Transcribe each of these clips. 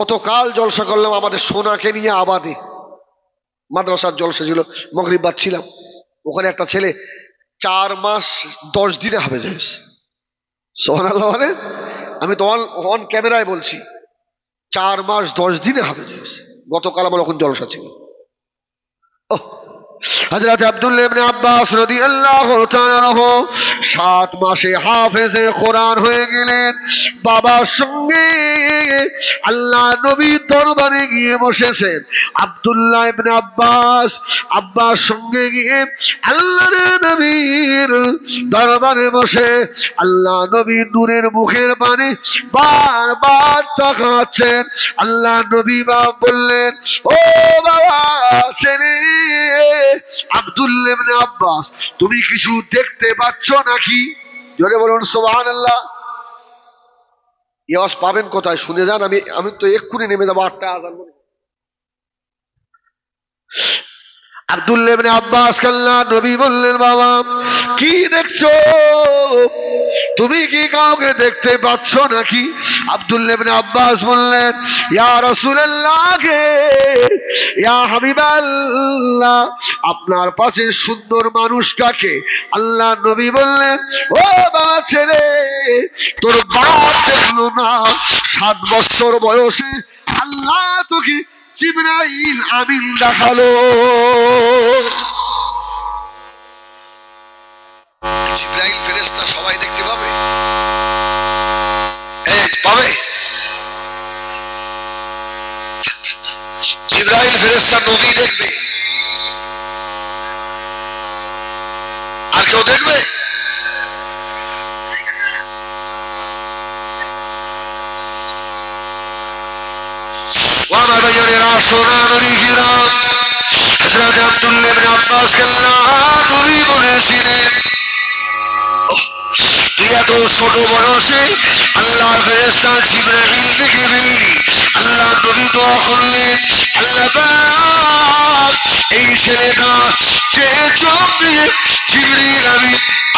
কতকাল জলসা করলাম, আমাদের সোনাকে নিয়ে আবাদে। মাদ্রাসার জলসা ছিল মগরিবাদ ছিলাম। ওখানে একটা ছেলে চার মাস দশ দিনে হবে সোহান আল্লাহ মানে? আমি তো অন অন ক্যামেরায় বলছি, চার মাস দশ দিনে হবে গতকাল আমার ওখানে জলসা ছিল। ওহ হজরত আব্দুল্লাহ আব্বাস তাআলা আনহু সাত মাসে হাফেজে কোরআন হয়ে গেলেন। বাবার সঙ্গে আল্লাহ নবীর দরবারে গিয়ে বসেছেন। আব্দুল্লাহ ইবনে আব্বাস আব্বাস সঙ্গে গিয়ে আল্লাহর নবীর দরবারে বসে আল্লাহ নবীর নূরের মুখের পানে বারবার তাকাচ্ছেন। আল্লাহ নবী বাপ বললেন, ও বাবা আব্বাস। তুমি কিছু দেখতে পাচ্ছ নাকি? জোরে বলুন, সুবহানাল্লাহ। এই আওয়াজ পাবেন কোথায়? শুনে যান, আমি আমি তো এক্ষুনি নেমে যাব, আটটা আজান আব্বাস কাল্লা, নবী বললেন, বাবা, কি দেখছ? তুমি কি কাউকে দেখতে পাচ্ছ নাকি? আব্দুল্লাহ ইবনে আব্বাস বললেন, ইয়া ইয়া হাবিবাল্লাহ, আপনার পাশে সুন্দর মানুষটাকে আল্লাহ নবী বললেন, ও বাবা ছেলে, তোর বাপ না, সাত বছর বয়সে আল্লাহ তোকে জিবরাইল আমিন দেখাল। সবাই দেখতে পাবে জিবরাইল ফেরেশতা নবী দেখবে। আর কেউ দেখবে? সোনা নদী আব্বাস কাল্লাহ নবী বলেছিলেন এত ছোট বয়সে আল্লাহ ফেরেস্তা জিব্রাহিম দেখে ফেললি। আল্লাহ নবী দোয়া করলেন, আল্লাহ এই ছেলেটা যে চোখ দিয়ে আমি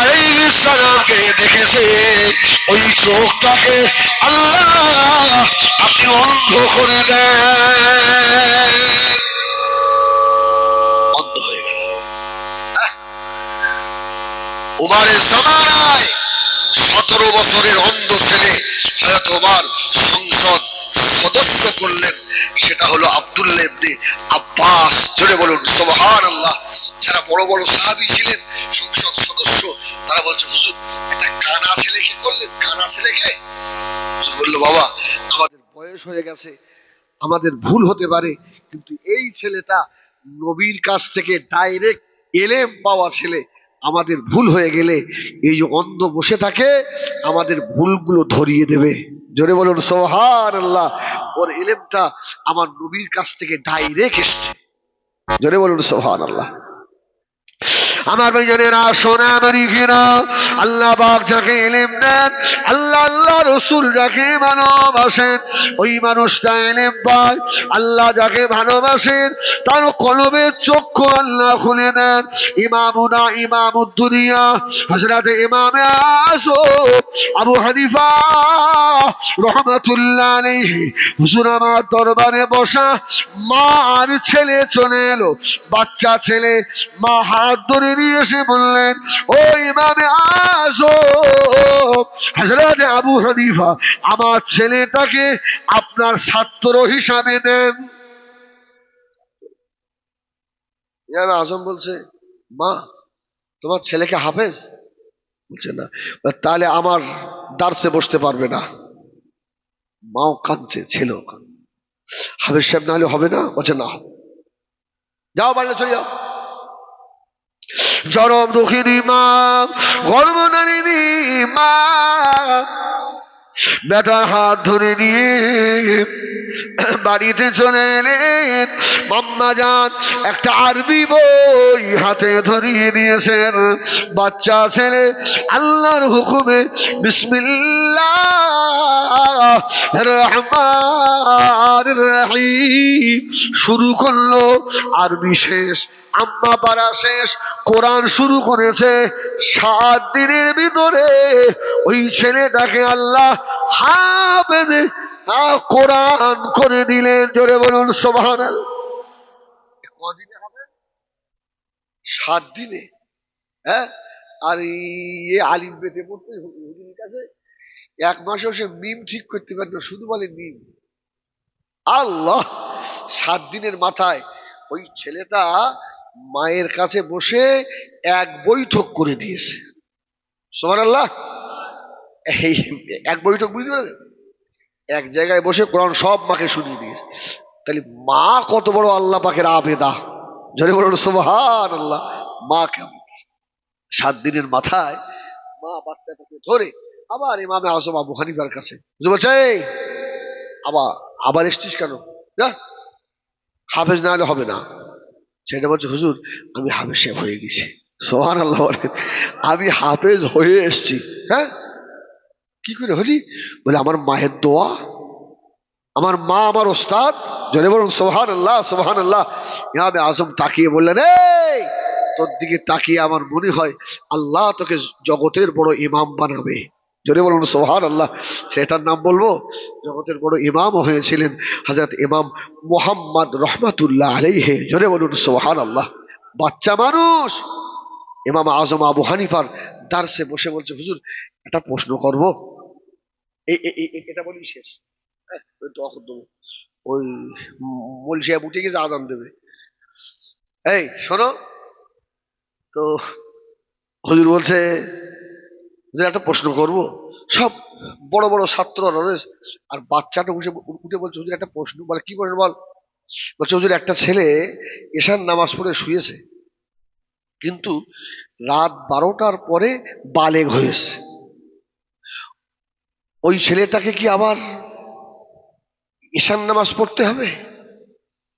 আলাইহিস সালামকে দেখেছে, ওই চোখটাকে আল্লাহ আপনি অন্ধ করে দেন। অন্ধ জামানায় সতেরো বছরের অন্ধ ছেলে হয়তো ওমার সংসদ সদস্য করলেন। সেটা হলো আব্দুল্লাহ ইবনে আব্বাস। জোরে বলুন সুবহান আল্লাহ যারা বড় বড় সাহাবী ছিলেন, সংসদ সদস্য, তারা বলছে, হুজুর, একটা কানা ছেলে কি করলেন? কানা ছেলেকে? বলল, বাবা, আমাদের বয়স হয়ে গেছে, আমাদের ভুল হতে পারে, কিন্তু এই ছেলেটা নবীর কাছ থেকে ডাইরেক্ট এলেম পাওয়া ছেলে আমাদের ভুল হয়ে গেলে এই যে অন্ধ বসে থাকে, আমাদের ভুলগুলো ধরিয়ে দেবে। জোরে বলুন সোহার আল্লাহ ওর এলেমটা আমার নবীর কাছ থেকে ডাইরেক্ট এসছে। জোরে বলুন সোহান আল্লাহ আমার ভাইজানেরা সোনা মারিকেরা আল্লাহ পাক যাকে এলেম দেন, আল্লাহ আল্লাহ রসুল যাকে ভালোবাসেন, ওই মানুষটা এলেম পায়। আল্লাহ যাকে ভালোবাসেন, তার কলবের চক্ষু আল্লাহ খুলে দেন। ইমামুনা ইমামুদ্দুনিয়া হজরত ইমামে আজম আবু হানিফা রহমাতুল্লাহ আলাইহি হুজুর আমার দরবারে বসা মা আর ছেলে চলে এলো। বাচ্চা ছেলে, মা হাত ধরে নিয়ে এসে বললেন, ও ইমামে আজম, হযরত আবু হানিফা, আমার ছেলেটাকে আপনার ছাত্র হিসাবে দেন। ইমামে আজম বলছে, মা, তোমার ছেলেকে হাফেজ? বলছে, না। তাহলে আমার দার্সে বসতে পারবে না। মাও কাঁদছে, ছেলেও হাফেজ সাহেব না হলে হবে না? বলছে, না যাও বাড়িতে চলে যাও। চরম দুঃখিনী মা গর্ভনারিণী মা। বেটার হাত ধরে নিয়ে বাড়িতে চলে এলেন মাম্মা যান, একটা আরবি বই হাতে ধরিয়ে নিয়েছেন। বাচ্চা ছেলে, আল্লাহর হুকুমে বিসমিল্লাহ। রহমান রহিম। শুরু করল আরবি শেষ আম্মা পারা শেষ কোরআন শুরু করেছে সাত দিনের ভিতরে। ওই ছেলেটাকে আল্লাহ আহ, কোরআন করে দিলেন। জোরে বলুন সোভান সাত দিনে। হ্যাঁ? আর এই আলিম পেতে পড়তে কাছে এক মাসেও সে মিম ঠিক করতে পারে না, শুধু বলে মিম। আল্লাহ, সাত দিনের মাথায় ওই ছেলেটা মায়ের কাছে বসে এক বৈঠক করে দিয়েছে। সোমান আল্লাহ এই এক বৈঠক বুঝতে পারে এক জায়গায় বসে কোরআন সব মাকে শুনিয়ে দিয়েছে। তাহলে মা কত বড় আল্লাহ পাকের আবেদা। জোরে বলুন সোহান আল্লাহ মা কেমন? সাত দিনের মাথায় মা বাচ্চাটাকে ধরে আবার ইমামে আজম আবু হানিফার কাছে। বুঝতে বলছে আবার আবার এসছিস কেন? যা, হাফেজ না হলে হবে না। সেটা বলছে, হুজুর, আমি হাফেজ সাহেব হয়ে গেছি। সোহান আল্লাহ আমি হাফেজ হয়ে এসছি। হ্যাঁ? কি করে হলি? বলে, আমার মায়ের দোয়া, আমার মা আমার ওস্তাদ। জনে বলুন সোহান আল্লাহ সোহান আল্লাহ ইমামে আজম তাকিয়ে বললেন, এই, তোর দিকে তাকিয়ে আমার মনে হয় আল্লাহ তোকে জগতের বড় ইমাম বানাবে। জোরে বলুন সোহান আল্লাহ সেটার নাম বলব জগতের বড় ইমামও হয়েছিলেন হাজরত ইমাম মোহাম্মদ রহমাতুল্লাহ আলাইহে। জোরে বলুন সোহান আল্লাহ বাচ্চা মানুষ। ইমাম আজম আবু হানিফার দার্সে বসে বলছে হুজুর একটা প্রশ্ন করব। এটা বলি শেষ। হ্যাঁ, ওই দোয়া করে দেবো। ওই মল সাহেব উঠে গেছে আদান দেবে। এই শোনো। তো হুজুর বলছে একটা প্রশ্ন করব। সব বড় বড় ছাত্ররা রয়েছে আর বাচ্চাটা উঠে উঠে বলছে, হুজুর, একটা প্রশ্ন, বলে, কি প্রশ্ন বল? বলছে, হুজুর, একটা ছেলে এশার নামাজ পড়ে শুয়েছে, কিন্তু রাত বারোটার পরে বালেগ হয়েছে। ওই ছেলেটাকে কি আবার ঈশান নামাজ পড়তে হবে?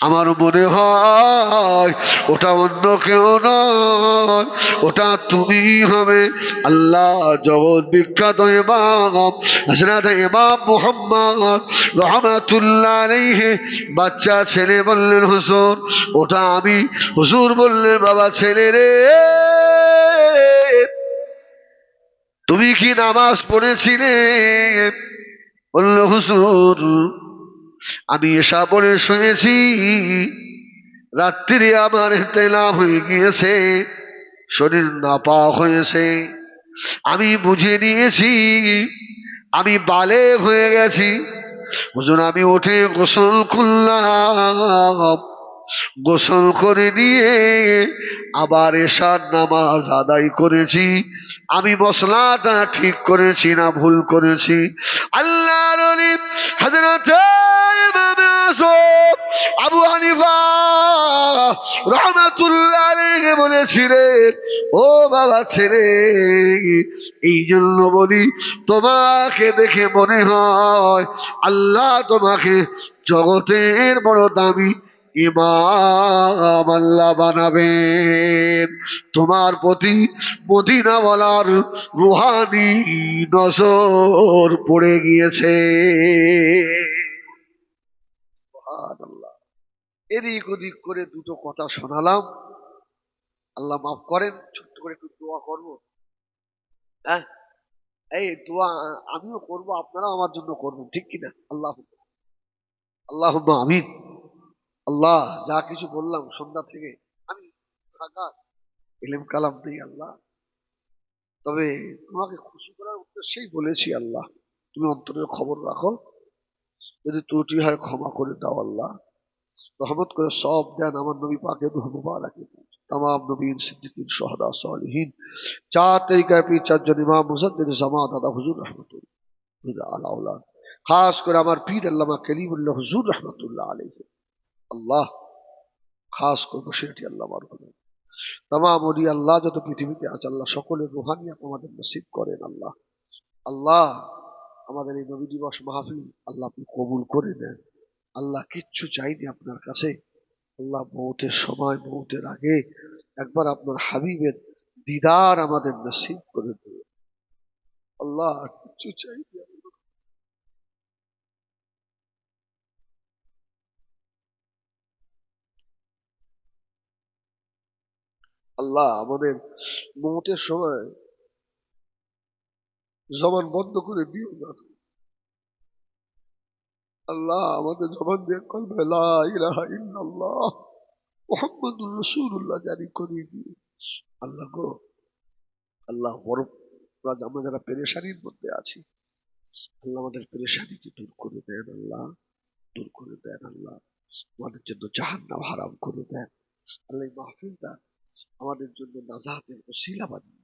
আমার মনে হয় ওটা অন্য কেউ নয়, ওটা তুমি হবে। আল্লাহ জগৎ বিখ্যাত রহমাতুল্লাহ বাচ্চা ছেলে বললেন, হুজুর, ওটা আমি, হুজুর বললেন, বাবা ছেলে রে। তুমি কি নামাজ পড়েছিলে? বলল, হুজুর আমি এসা পড়ে শুনেছি রাত্রি আমার তেলা হয়ে গিয়েছে, শরীর নাপা হয়েছে। আমি বুঝে নিয়েছি, আমি বালে হয়ে গেছি। হুজুর, আমি উঠে গোসল করলাম। গোসল করে নিয়ে আবার এসার নামাজ আদায় করেছি। আমি মশলাটা ঠিক করেছি না ভুল করেছি। আল্লাহর অলি ইমামে আবু ও বাবা ছেলে এই জন্য বলি, তোমাকে দেখে মনে হয় আল্লাহ তোমাকে জগতের বড় দামি বানাবেন। তোমার প্রতি মদিনা বলার রুহানি নজর পড়ে গিয়েছে। সুবহানাল্লাহ। এদিক ওদিক করে দুটো কথা শোনালাম। আল্লাহ মাফ করেন, ছোট্ট করে একটু দোয়া করব। হ্যাঁ? এই দোয়া আমিও করব, আপনারাও আমার জন্য করবেন, ঠিক কিনা? আল্লাহ। আল্লাহ আমিন। আল্লাহ, যা কিছু বললাম সন্ধ্যা থেকে, আমি এলেম কালাম নেই আল্লাহ। তবে তোমাকে খুশি করার উদ্দেশ্যেই বলেছি আল্লাহ, তুমি অন্তরের খবর রাখো। যদি ত্রুটি হয় ক্ষমা করে দাও আল্লাহ। রহমত করে সব দেন আমার নবী পাকে রাখে তাম নবীন চার তরিকায় পীর, চারজন ইমাম দাদা, হুজুর রহমতুল্লাহ আলাউল্লাহ খাস করে আমার পীর আল্লামা হুজুর রহমতুল্লাহ আলহ আল্লাহ, খাস আল্লাহ আল্লাহ যত পৃথিবীতে আছে, আল্লাহ সকলের রোহানিয়া তোমাদের নসিব করেন আল্লাহ। আল্লাহ আমাদের এই নবী দিবস মাহফিল আল্লাহ আপনি কবুল করে নেন। আল্লাহ কিচ্ছু চাইনি আপনার কাছে। আল্লাহ মৌতের সময়, মৌতের আগে একবার আপনার হাবিবের দিদার আমাদের নসিব করে দেবে। আল্লাহ কিচ্ছু চাইনি আল্লাহ আমাদের মৌতের সময় জবান বন্ধ করে দিও না আল্লাহ আমাদের জবান দিয়ে কলবে রাসূলুল্লাহ জারি করে দিও। আল্লাহ গো, আল্লাহ বড় আমরা যারা পেরেশানির মধ্যে আছি, আল্লাহ আমাদের পেরেশানিকে দূর করে দেন আল্লাহ, দূর করে দেন আল্লাহ। আমাদের জন্য জাহান্নাম হারাম করে দেন। আল্লাহ মাহফিলটা আমাদের জন্য নাজাতের ওসিলা বানিয়ে।